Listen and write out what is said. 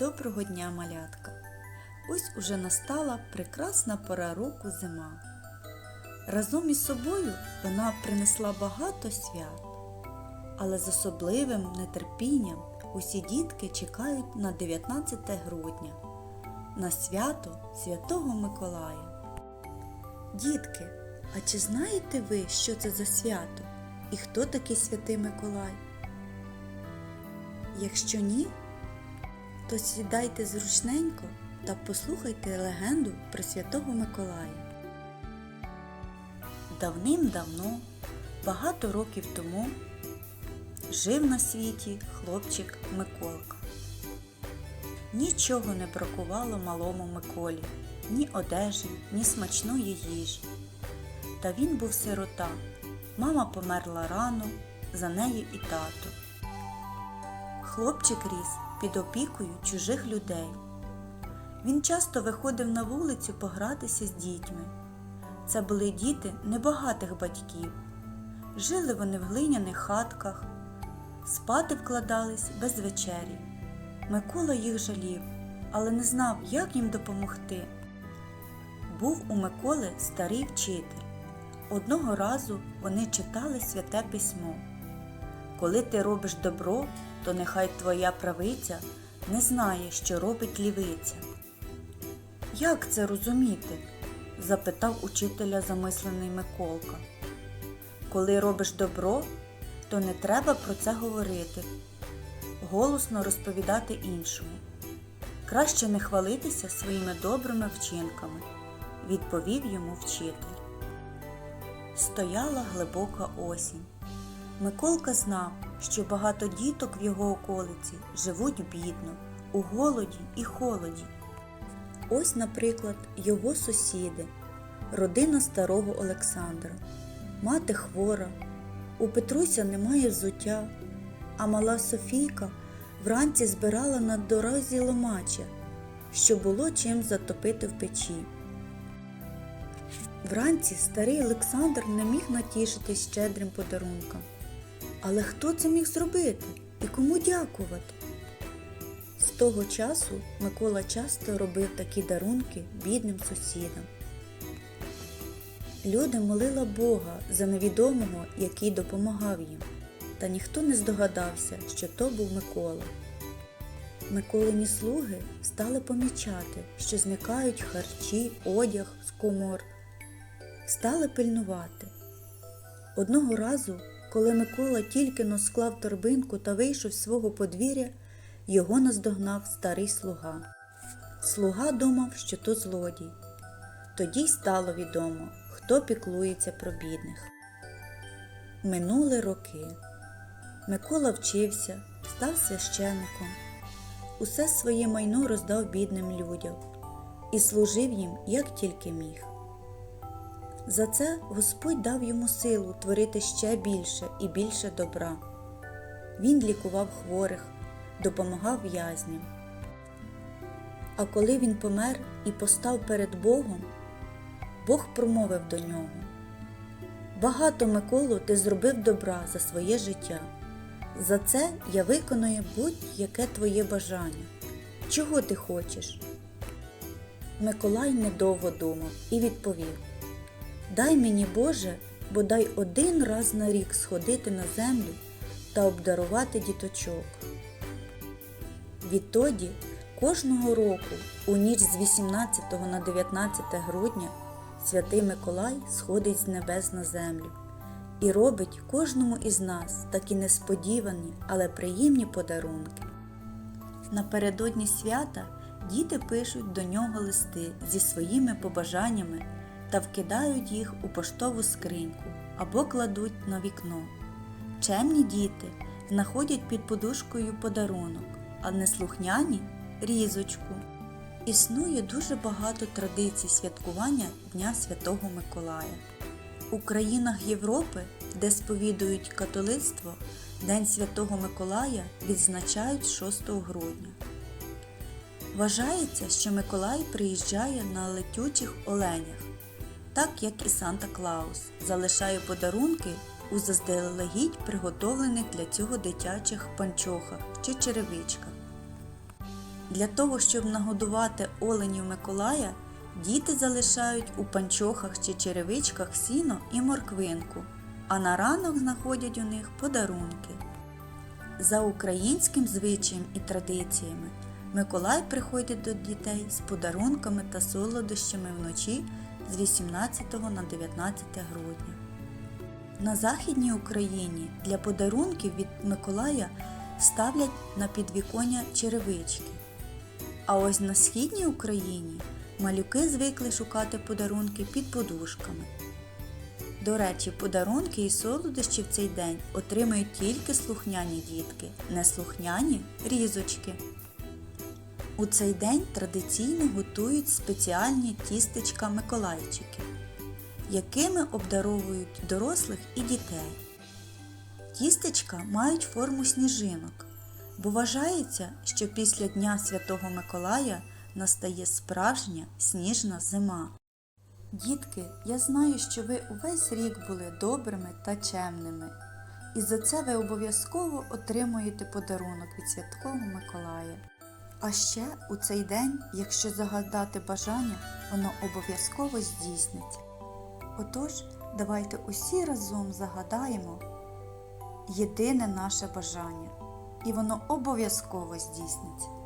Доброго дня, малятка! Ось уже настала прекрасна пора року зима. Разом із собою вона принесла багато свят, але з особливим нетерпінням усі дітки чекають на 19 грудня, на свято Святого Миколая. Дітки, а чи знаєте ви, що це за свято і хто такий святий Миколай? Якщо ні, то сідайте зручненько та послухайте легенду про святого Миколая. Давним-давно, багато років тому, жив на світі хлопчик Миколка. Нічого не бракувало малому Миколі, ні одежі, ні смачної їжі. Та він був сирота. Мама померла рано, за нею і тато. Хлопчик ріс під опікою чужих людей. Він часто виходив на вулицю погратися з дітьми. Це були діти небагатих батьків. Жили вони в глиняних хатках, спати вкладались без вечері. Микола їх жалів, але не знав, як їм допомогти. Був у Миколи старий вчитель. Одного разу вони читали святе письмо. Коли ти робиш добро, то нехай твоя правиця не знає, що робить лівиця. Як це розуміти? запитав учителя замислений Миколка. Коли робиш добро, то не треба про це говорити, голосно розповідати іншому. Краще не хвалитися своїми добрими вчинками, відповів йому вчитель. Стояла глибока осінь. Миколка знав, що багато діток в його околиці живуть бідно, у голоді і холоді. Ось, наприклад, його сусіди, родина старого Олександра, мати хвора, у Петруся немає взуття, а мала Софійка вранці збирала на дорозі ломача, що було чим затопити в печі. Вранці старий Олександр не міг натішитись щедрим подарунком. Але хто це міг зробити і кому дякувати? З того часу Микола часто робив такі дарунки бідним сусідам. Люди молила Бога за невідомого, який допомагав їм, та ніхто не здогадався, що то був Микола. Миколині слуги стали помічати, що зникають харчі, одяг з комор, стали пильнувати. Одного разу, коли Микола тільки но склав торбинку та вийшов з свого подвір'я, його наздогнав старий слуга. Слуга думав, що то злодій. Тоді й стало відомо, хто піклується про бідних. Минули роки. Микола вчився, став священником. Усе своє майно роздав бідним людям і служив їм, як тільки міг. За це Господь дав йому силу творити ще більше і більше добра. Він лікував хворих, допомагав в'язням. А коли він помер і постав перед Богом, Бог промовив до нього Багато Миколу ти зробив добра за своє життя. За це я виконую будь-яке твоє бажання. Чого ти хочеш? Миколай недовго думав і відповів Дай мені, Боже, бодай один раз на рік сходити на землю та обдарувати діточок. Відтоді кожного року, у ніч з 18 на 19 грудня, святий Миколай сходить з небес на землю і робить кожному із нас такі несподівані, але приємні подарунки. Напередодні свята діти пишуть до нього листи зі своїми побажаннями та вкидають їх у поштову скриньку або кладуть на вікно. Чемні діти знаходять під подушкою подарунок, а неслухняні різочку. Існує дуже багато традицій святкування Дня Святого Миколая. У країнах Європи, де сповідують католицтво, День Святого Миколая відзначають 6 грудня. Вважається, що Миколай приїжджає на летючих оленях, так як і Санта Клаус, залишає подарунки у заздалегідь приготовлених для цього дитячих панчохах чи черевичках. Для того, щоб нагодувати оленів Миколая, діти залишають у панчохах чи черевичках сіно і морквинку, а на ранок знаходять у них подарунки. За українським звичаєм і традиціями Миколай приходить до дітей з подарунками та солодощами вночі з 18 на 19 грудня. На Західній Україні для подарунків від Миколая ставлять на підвіконня черевички. А ось на східній Україні малюки звикли шукати подарунки під подушками. До речі, подарунки і солодощі в цей день отримають тільки слухняні дітки, неслухняні різочки. У цей день традиційно готують спеціальні тістечка Миколайчики, якими обдаровують дорослих і дітей. Тістечка мають форму сніжинок, бо вважається, що після Дня Святого Миколая настає справжня сніжна зима. Дітки, я знаю, що ви увесь рік були добрими та чемними, і за це ви обов'язково отримуєте подарунок від Святого Миколая. А ще у цей день, якщо загадати бажання, воно обов'язково здійсниться. Отож, давайте усі разом загадаємо єдине наше бажання, і воно обов'язково здійсниться.